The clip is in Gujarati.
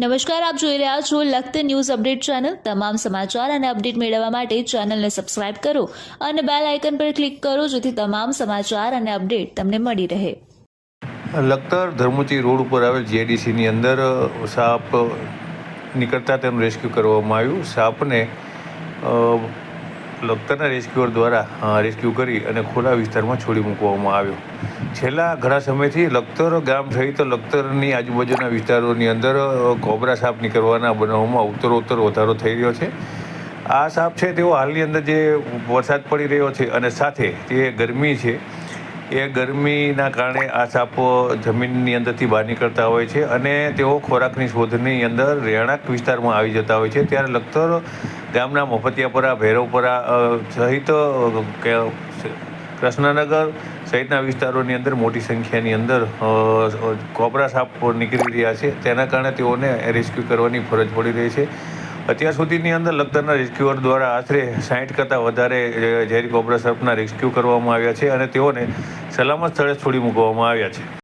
નમસ્કાર, આપ જોઈ રહ્યા છો લખત ન્યૂઝ અપડેટ ચેનલ. તમામ સમાચાર અને અપડેટ મેળવવા માટે ચેનલને સબસ્ક્રાઇબ કરો અને બેલ આઇકન પર ક્લિક કરો જેથી તમામ સમાચાર અને અપડેટ તમને મળી રહે. લખતર ધર્મુચી રોડ ઉપર આવેલ જીઆઈડીસીની અંદર સાપ નીકળતા તેનું રેસ્ક્યુ કરવામાં આવ્યું. સાપને લખતરના રેસ્ક્યુઅર દ્વારા રેસ્ક્યુ કરી અને ખુલ્લા વિસ્તારમાં છોડી મૂકવામાં આવ્યો. છેલ્લા ઘણા સમયથી લખતર ગામ સહિત લખતરની આજુબાજુના વિસ્તારોની અંદર કોબરા સાપ નીકળવાના બનાવોમાં ઉત્તરોત્તર વધારો થઈ રહ્યો છે. આ સાપ છે, તેઓ હાલની અંદર જે વરસાદ પડી રહ્યો છે અને સાથે જે ગરમી છે. એ ગરમીના કારણે આ સાપો જમીનની અંદરથી બહાર નીકળતા હોય છે અને તેઓ ખોરાકની શોધની અંદર રહેણાંક વિસ્તારમાં આવી જતા હોય છે. ત્યારે લખતર ગામના મફતિયાપરા, ભૈરવપરા સહિત કૃષ્ણનગર સહિતના વિસ્તારોની અંદર મોટી સંખ્યાની અંદર કોબરા સાપ નીકળી રહ્યા છે. તેના કારણે તેઓને રેસ્ક્યુ કરવાની ફરજ પડી રહી છે. અત્યાર સુધીની અંદર લખતરના રેસ્ક્યુઅર દ્વારા આશરે સાઠ કરતાં વધારે ઝેરી કોબ્રા સર્પના રેસ્ક્યુ કરવામાં આવ્યા છે અને તેઓને સલામત સ્થળે છોડી મૂકવામાં આવ્યા છે.